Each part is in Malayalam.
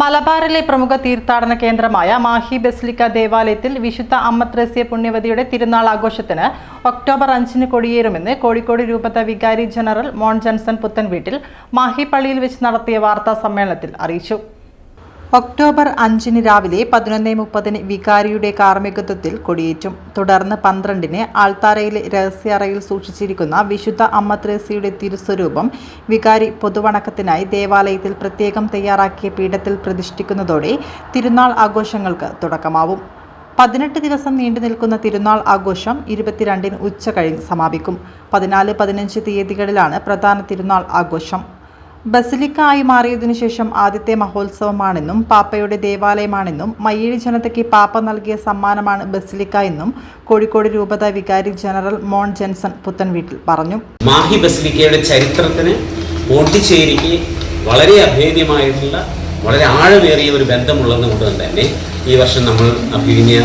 മലബാറിലെ പ്രമുഖ തീർത്ഥാടന കേന്ദ്രമായ മാഹി ബെസ്ലിക്ക ദേവാലയത്തിൽ വിശുദ്ധ അമ്മത്രസ്യ പുണ്യവതിയുടെ തിരുനാൾ ആഘോഷത്തിന് ഒക്ടോബർ അഞ്ചിന് കൊടിയേറുമെന്ന് കോഴിക്കോട് രൂപത vicar general Mon Jenson Puthenveettil Mahe പള്ളിയിൽ വെച്ച് നടത്തിയ വാർത്താ സമ്മേളനത്തിൽ അറിയിച്ചു. ഒക്ടോബർ അഞ്ചിന് രാവിലെ പതിനൊന്ന് മുപ്പതിന് വികാരിയുടെ കാർമ്മികത്വത്തിൽ കൊടിയേറ്റും. തുടർന്ന് പന്ത്രണ്ടിന് ആൾത്താരയിലെ രഹസ്യറയിൽ സൂക്ഷിച്ചിരിക്കുന്ന വിശുദ്ധ അമ്മ ത്രേസ്യയുടെ തിരുസ്വരൂപം വികാരി പൊതുവണക്കത്തിനായി ദേവാലയത്തിൽ പ്രത്യേകം തയ്യാറാക്കിയ പീഠത്തിൽ പ്രതിഷ്ഠിക്കുന്നതോടെ തിരുനാൾ ആഘോഷങ്ങൾക്ക് തുടക്കമാവും. പതിനെട്ട് ദിവസം നീണ്ടു നിൽക്കുന്ന തിരുനാൾ ആഘോഷം ഇരുപത്തിരണ്ടിന് ഉച്ച കഴിഞ്ഞ് സമാപിക്കും. പതിനാല് പതിനഞ്ച് തീയതികളിലാണ് പ്രധാന തിരുനാൾ ആഘോഷം. ബസിലിക്ക ആയി മാറിയതിനു ശേഷം ആദ്യത്തെ മഹോത്സവമാണെന്നും പാപ്പയുടെ ദേവാലയമാണെന്നും മയ്യഴി ജനതയ്ക്ക് പാപ്പ നൽകിയ സമ്മാനമാണ് ബസിലിക്ക എന്നും കോഴിക്കോട് രൂപത വികാരി ജനറൽ മോൺ ജെൻസൺ പുത്തൻവീട്ടിൽ പറഞ്ഞു. മാഹി ബസിലിക്കയുടെ ചരിത്രത്തിന് പോണ്ടിച്ചേരിക്ക് വളരെ അഭേദ്യമായിട്ടുള്ള വളരെ ആഴമേറിയ ഒരു ബന്ധമുള്ളത് കൊണ്ട് തന്നെ ഈ വർഷം നമ്മൾ അഭിവിന്യ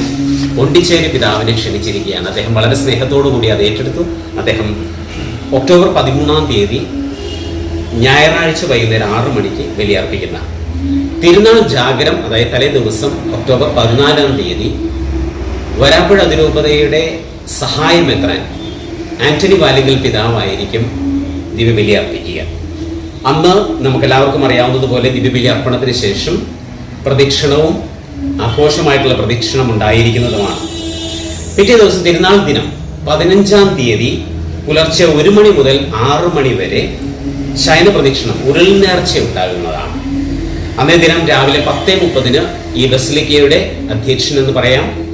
പോണ്ടിച്ചേരി പിതാവിനെ ക്ഷണിച്ചിരിക്കുകയാണ്. അദ്ദേഹം വളരെ സ്നേഹത്തോടു കൂടി അത് ഏറ്റെടുത്തു. അദ്ദേഹം ഒക്ടോബർ പതിമൂന്നാം തീയതി ഞായറാഴ്ച വൈകുന്നേരം ആറ് മണിക്ക് ബലിയർപ്പിക്കുന്ന തിരുനാൾ ജാഗരം അതായത് തലേ ദിവസം ഒക്ടോബർ പതിനാലാം തീയതി വരാപ്പുഴ അതിരൂപതയുടെ സഹായം എത്താൻ ആന്റണി വാലിങ്കൽ പിതാവായിരിക്കും ദിവ്യബലി അർപ്പിക്കുക. അന്ന് നമുക്കെല്ലാവർക്കും അറിയാവുന്നതുപോലെ ദിവ്യബലി അർപ്പണത്തിന് ശേഷം പ്രദക്ഷിണവും ആഘോഷമായിട്ടുള്ള പ്രദക്ഷിണം ഉണ്ടായിരിക്കുന്നതുമാണ്. പിറ്റേ ദിവസം തിരുനാൾ ദിനം പതിനഞ്ചാം തീയതി പുലർച്ചെ ഒരു മണി മുതൽ ആറ് മണി വരെ ശയന പ്രദക്ഷിണം ഉരുൾ നേർച്ച ഉണ്ടാകുന്നതാണ്. അന്നേ ദിനം രാവിലെ പത്തേ മുപ്പതിന് ഈ ബസിലിക്കയുടെ അധ്യക്ഷൻ എന്ന് പറയാം.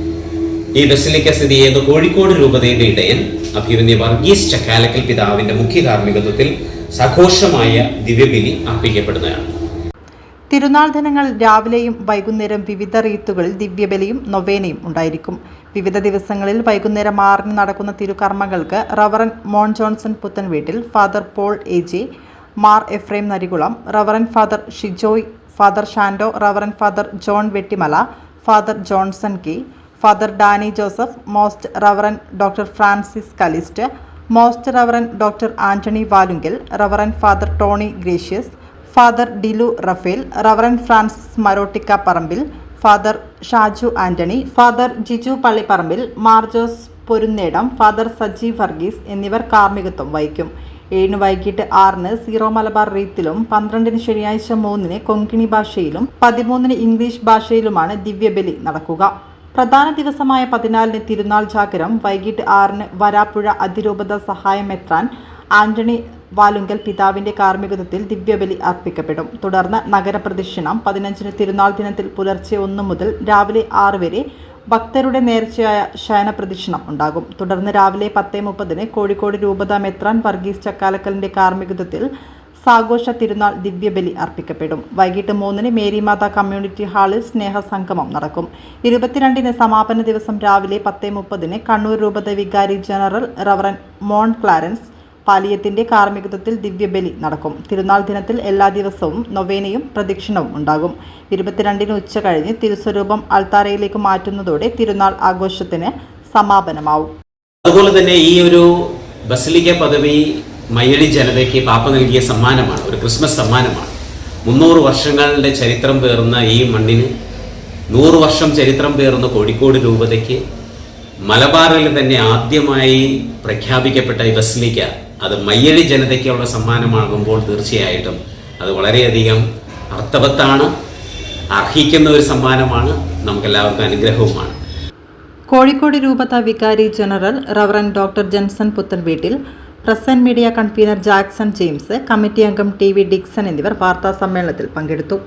ഈ ബസിലിക്ക സ്ഥിതി ചെയ്യുന്ന കോഴിക്കോട് രൂപതയുടെ ഇടയൻ അഭിമന്യ വർഗീസ് ചക്കാലക്കൽ പിതാവിന്റെ മുഖ്യ കാർമ്മികത്വത്തിൽ സഘോഷമായ ദിവ്യബലി അർപ്പിക്കപ്പെടുന്നതാണ്. തിരുനാൾ ദിനങ്ങൾ രാവിലെയും വൈകുന്നേരം വിവിധ റീത്തുകളിൽ ദിവ്യബലിയും നൊവേനയും ഉണ്ടായിരിക്കും. വിവിധ ദിവസങ്ങളിൽ വൈകുന്നേരം ആറിന് നടക്കുന്ന തിരുകർമ്മങ്ങൾക്ക് reverend Mon Johnson Puthen Veettil father Paul A J Mar Ephraim Narikulam reverend father Shijoy father Shando reverend father John Vettimala father Johnson K father Danny Joseph most reverend doctor Francis Kalist most reverend doctor Antony Valungal reverend father Tony Gracious father Dilu Raphael reverend Francis Marottikka Parambil father Shaju Antony father Jiju Pallipparambil Mar Jose Porunnedam father Sajeev Varghese എന്നിവർ കാർമ്മികത്വം വഹിക്കും. ഏഴിന് വൈകിട്ട് ആറിന് സീറോ മലബാർ റീത്തിലും പന്ത്രണ്ടിന് ശനിയാഴ്ച മൂന്നിന് കൊങ്കിണി ഭാഷയിലും പതിമൂന്നിന് ഇംഗ്ലീഷ് ഭാഷയിലുമാണ് ദിവ്യബലി നടക്കുക. പ്രധാന ദിവസമായ പതിനാലിന് തിരുനാൾ ജാഗരം വൈകിട്ട് ആറിന് വരാപ്പുഴ അതിരൂപത സഹായമെത്രാൻ ആന്റണി വാലുങ്കൽ പിതാവിന്റെ കാർമ്മികത്വത്തിൽ ദിവ്യബലി അർപ്പിക്കപ്പെടും. തുടർന്ന് നഗരപ്രദക്ഷിണം പതിനഞ്ചിന് തിരുനാൾ ദിനത്തിൽ പുലർച്ചെ ഒന്ന് മുതൽ രാവിലെ ആറ് വരെ ഭക്തരുടെ നേർച്ചയായ ശയനപ്രദക്ഷിണം ഉണ്ടാകും. തുടർന്ന് രാവിലെ പത്തേ മുപ്പതിന് കോഴിക്കോട് രൂപത മെത്രാൻ വർഗീസ് ചക്കാലക്കലിന്റെ കാർമ്മികത്വത്തിൽ സാഘോഷ തിരുനാൾ ദിവ്യബലി അർപ്പിക്കപ്പെടും. വൈകിട്ട് മൂന്നിന് മേരിമാത കമ്മ്യൂണിറ്റി ഹാളിൽ സ്നേഹസംഗമം നടക്കും. ഇരുപത്തിരണ്ടിന് സമാപന ദിവസം രാവിലെ പത്തേ മുപ്പതിന് കണ്ണൂർ രൂപത വികാരി ജനറൽ റവറൻ മോൺ ക്ലാരൻസ് പാലിയത്തിന്റെ കാർമ്മികത്വത്തിൽ ദിവ്യബലി നടക്കും. തിരുനാൾ ദിനത്തിൽ എല്ലാ ദിവസവും നൊവേനയും പ്രദക്ഷിണവും ഉണ്ടാകും. ഇരുപത്തിരണ്ടിന് ഉച്ച കഴിഞ്ഞ് തിരുസ്വരൂപം അൾത്താരയിലേക്ക് മാറ്റുന്നതോടെ തിരുനാൾ ആഘോഷത്തിന് സമാപനമാവും. അതുപോലെ തന്നെ ഈ ഒരു ബസിലിക്ക പദവി മയ്യടി ജനതയ്ക്ക് പാപ്പ നൽകിയ സമ്മാനമാണ്. ഒരു ക്രിസ്മസ് സമ്മാനമാണ്. മുന്നൂറ് വർഷങ്ങളുടെ ചരിത്രം പേറുന്ന ഈ മണ്ണിന് നൂറ് വർഷം ചരിത്രം പേറുന്ന കോഴിക്കോട് രൂപതയ്ക്ക് മലബാറിൽ തന്നെ ആദ്യമായി പ്രഖ്യാപിക്കപ്പെട്ട ഈ ബസിലിക്ക അത് മയ്യഴി ജനതയ്ക്കുള്ള സമ്മാനമാകുമ്പോൾ തീർച്ചയായിട്ടും അത് വളരെയധികം അർത്ഥവത്താണ് അർഹിക്കുന്ന ഒരു സമ്മാനമാണ് നമുക്കെല്ലാവർക്കും അനുഗ്രഹവുമാണ്. കോഴിക്കോട് രൂപത vicar general reverend doctor Jenson Puthenveettil press and media convener Jackson James committee അംഗം ടി വി ഡിക്സൺ എന്നിവർ വാർത്താ സമ്മേളനത്തിൽ പങ്കെടുത്തു.